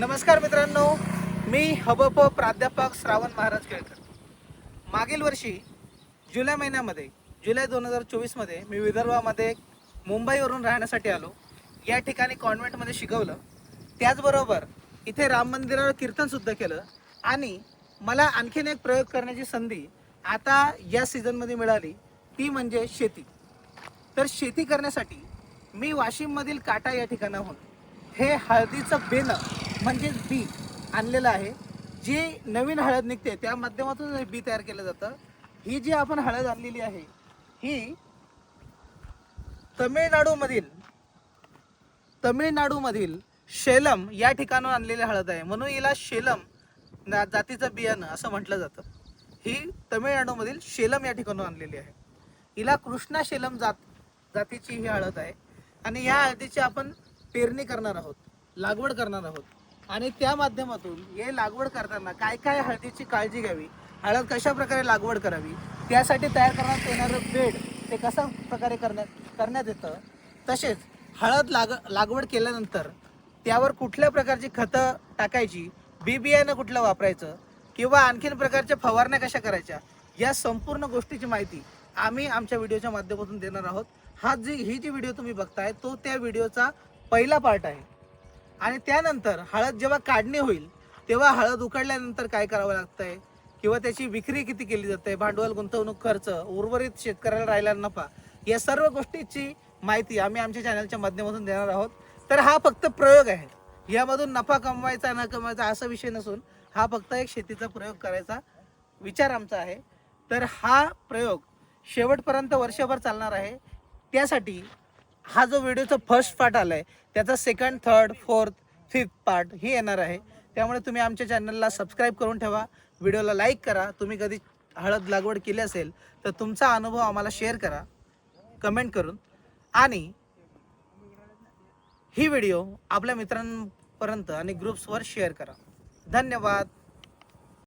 नमस्कार मित्रांनो मी हबप प्राध्यापक श्रावण महाराज केळकर. मागील वर्षी जुलै महिन्यामध्ये जुलै दोन हजार चोवीसमध्ये मी विदर्भामध्ये मुंबईवरून राहण्यासाठी आलो. या ठिकाणी कॉन्व्हेंटमध्ये शिकवलं. त्याचबरोबर इथे राम मंदिरावर कीर्तनसुद्धा केलं. आणि मला आणखीन एक प्रयोग करण्याची संधी आता या सीझनमध्ये मिळाली. ती म्हणजे शेती. तर शेती करण्यासाठी मी वाशिममधील काटा या ठिकाणाहून हे हळदीचं बेनं म्हणजेच बी आणलेलं आहे. जी नवीन हळद निघते त्या माध्यमातून बी तयार केलं जातं. ही जी आपण हळद आणलेली आहे ही तमिळनाडूमधील तमिळनाडूमधील शेलम या ठिकाणाहून आणलेली हळद आहे. म्हणून हिला शेलम ना- जातीचं बियाणं असं म्हटलं जातं. ही तमिळनाडूमधील शेलम या ठिकाणून आणलेली आहे. हिला कृष्णा शेलम जात जातीची ही हळद आहे. आणि ह्या हळदीची आपण पेरणी करणार आहोत लागवड करणार आहोत. आणि त्या माध्यमातून हे लागवड करताना काय काय हळदीची काळजी घ्यावी हळद कशा प्रकारे लागवड करावी त्यासाठी तयार करण्यात येणारं बेड ते कशा प्रकारे करण्यात करण्यात येतं तसेच हळद लाग लागवड केल्यानंतर त्यावर कुठल्या प्रकारची खतं टाकायची बी बियाणं कुठलं वापरायचं किंवा आणखीन प्रकारच्या फवारण्या कशा करायच्या या संपूर्ण गोष्टीची माहिती आम्ही आमच्या व्हिडिओच्या माध्यमातून देणार आहोत. हा जी ही जी व्हिडिओ तुम्ही बघताय तो त्या व्हिडिओचा पहिला पार्ट आहे. आणि त्यानंतर हळद जेव्हा काढणी होईल तेव्हा हळद उकडल्यानंतर काय करावं लागतंय? किंवा त्याची विक्री किती केली जाते? भांडवल गुंतवणूक खर्च उर्वरित शेतकऱ्याला राहिला नफा या सर्व गोष्टीची माहिती आम्ही आमच्या चॅनलच्या माध्यमातून देणार आहोत. तर हा फक्त प्रयोग आहे. यामधून नफा कमवायचा न कमवायचा असा विषय नसून हा फक्त एक शेतीचा प्रयोग करायचा विचार आमचा आहे. तर हा प्रयोग शेवटपर्यंत वर्षभर चालणार आहे. त्यासाठी हा जो व्हिडिओचा फर्स्ट पार्ट आला आहे त्याचा second third fourth fifth part ही येणार आहे. त्यामुळे तुम्ही आमच्या चॅनलला सबस्क्राईब करून ठेवा. व्हिडिओला लाईक करा. तुम्ही कधी हळद लागवड केली असेल तर तुमचा अनुभव आम्हाला शेअर करा. कमेंट करून. आणि ही व्हिडिओ आपल्या मित्रांपर्यंत आणि ग्रुप्सवर शेअर करा. धन्यवाद.